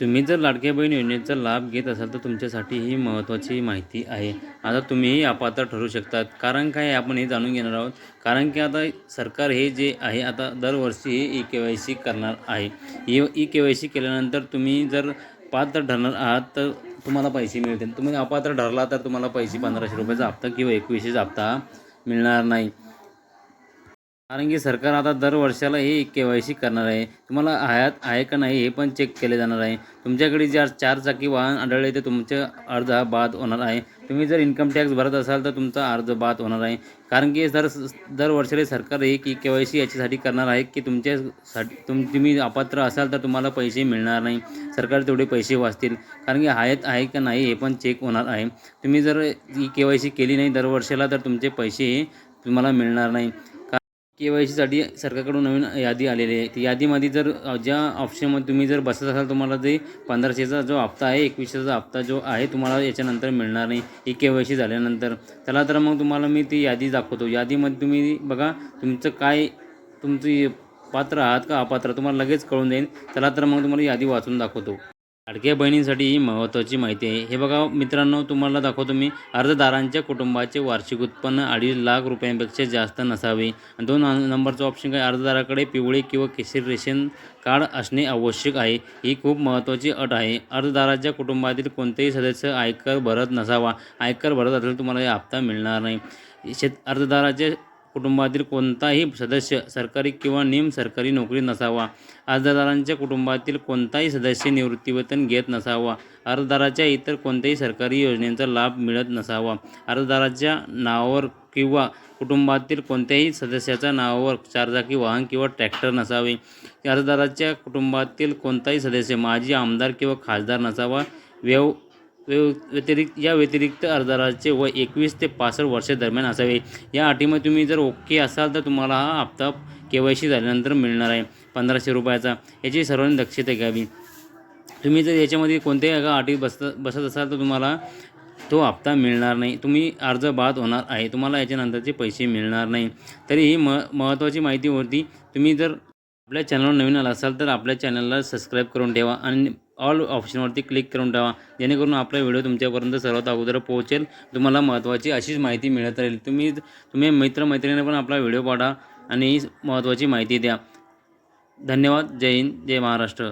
तुम्ही जर लाडक्या बहीण योजनेचा लाभ घेत असाल तर तुमच्यासाठी ही महत्त्वाची माहिती आहे. आता तुम्हीही अपात्र ठरू शकतात. कारण काय आपण हे जाणून घेणार आहोत. कारण की आता सरकार हे जे आहे आता दरवर्षी हे ई के वाय सी करणार आहे. E E K Y C केल्यानंतर तुम्ही जर पात्र ठरणार आहात तर तुम्हाला पैसे मिळतील. तुम्ही अपात्र ठरला तर तुम्हाला पैसे पंधराशे रुपयाचा हप्ता किंवा एकवीसशेचा हप्ता मिळणार नाही. कारण की सरकार आता दर वर्षाला हे के वाय सी करणार आहे. तुम्हाला आयात आहे का नाही हे पण चेक केले जाणार आहे. तुमच्याकडे जर चार चाकी वाहन आढळले ते तुमचा अर्ज हा बाद होणार आहे. तुम्ही जर इन्कम टॅक्स भरत असाल तर तुमचा अर्ज बाद होणार आहे. कारण की दर दर वर्षाला सरकार हे की के वाय सी याच्यासाठी करणार आहे की तुमच्यासाठी तुम तुम्ही अपात्र असाल तर तुम्हाला पैसे मिळणार नाही. सरकार तेवढे पैसे वाचतील. कारण की आहेत आहे का नाही हे पण चेक होणार आहे. तुम्ही जर ही के वाय सी केली नाही दरवर्षाला तर तुमचे पैसे हे तुम्हाला मिळणार नाही. के वाय सीसाठी सरकारकडून नवीन यादी आलेली आहे. ती यादीमध्ये जर ज्या ऑप्शनमध्ये तुम्ही जर बसत असाल तुम्हाला जे पंधराशेचा जो हप्ता आहे एकवीसशेचा हप्ता जो आहे तुम्हाला याच्यानंतर मिळणार नाही. ही के वाय सी झाल्यानंतर. चला तर मग तुम्हाला मी ती यादी दाखवतो. यादीमध्ये तुम्ही बघा तुमचं काय तुमची पात्र आहात का अपात्र तुम्हाला लगेच कळून जाईल. चला तर मग तुम्हाला यादी वाचून दाखवतो. लाडक्या बहिणींसाठी ही महत्त्वाची माहिती आहे. हे बघा मित्रांनो तुम्हाला दाखवतो मी. अर्जदारांच्या कुटुंबाचे वार्षिक उत्पन्न अडीच लाख रुपयांपेक्षा जास्त नसावे. दोन नंबरचं ऑप्शन काय? अर्जदाराकडे पिवळे किंवा केशरी रेशन कार्ड असणे आवश्यक आहे. ही खूप महत्त्वाची अट आहे. अर्जदाराच्या कुटुंबातील कोणतेही सदस्य आयकर भरत नसावा. आयकर भरत असेल तुम्हाला हे हप्ता मिळणार नाही. शेत अर्जदाराच्या कुटुंबातील कोणताही सदस्य सरकारी किंवा निम सरकारी नोकरी नसावा. अर्जदारांच्या कुटुंबातील कोणताही सदस्य निवृत्तीवेतन घेत नसावा. अर्जदाराच्या इतर कोणत्याही सरकारी योजनेचा लाभ मिळत नसावा. अर्जदाराच्या नावावर किंवा कुटुंबातील कोणत्याही सदस्याच्या नावावर चारचाकी वाहन किंवा ट्रॅक्टर नसावे. अर्जदाराच्या कुटुंबातील कोणताही सदस्य माजी आमदार किंवा खासदार नसावा. व्यव व्यतिरिक्त या व्यतिरिक्त अर्जदाराचे वय एकवीस ते पासष्ट वर्षे दरम्यान असावे. या अटीमध्ये तुम्ही जर ओके असाल तर तुम्हाला हा हप्ता के वाय सी झाल्यानंतर मिळणार आहे. पंधराशे रुपयाचा. याची सर्वांनी दक्षता घ्यावी. तुम्ही जर याच्यामध्ये कोणत्याही एका अटी बसत बसत असाल तर तुम्हाला तो हप्ता मिळणार नाही. तुम्ही अर्ज बाद होणार आहे. तुम्हाला याच्यानंतरचे पैसे मिळणार नाही. तरी ही म महत्त्वाची माहिती होती. तुम्ही जर आपल्या चॅनलवर नवीन आला असाल तर आपल्या चॅनलला सबस्क्राईब करून ठेवा आणि ऑल ऑप्शनवरती क्लिक करून ठेवा. जेणेकरून आपला व्हिडिओ तुमच्यापर्यंत सर्वात अगोदर पोहोचेल. तुम्हाला महत्त्वाची अशीच माहिती मिळत राहील. तुम्ही तुम्ही मित्रमैत्रिणी पण आपला व्हिडिओ पाठवा आणि महत्त्वाची माहिती द्या. धन्यवाद. जय हिंद. जय महाराष्ट्र.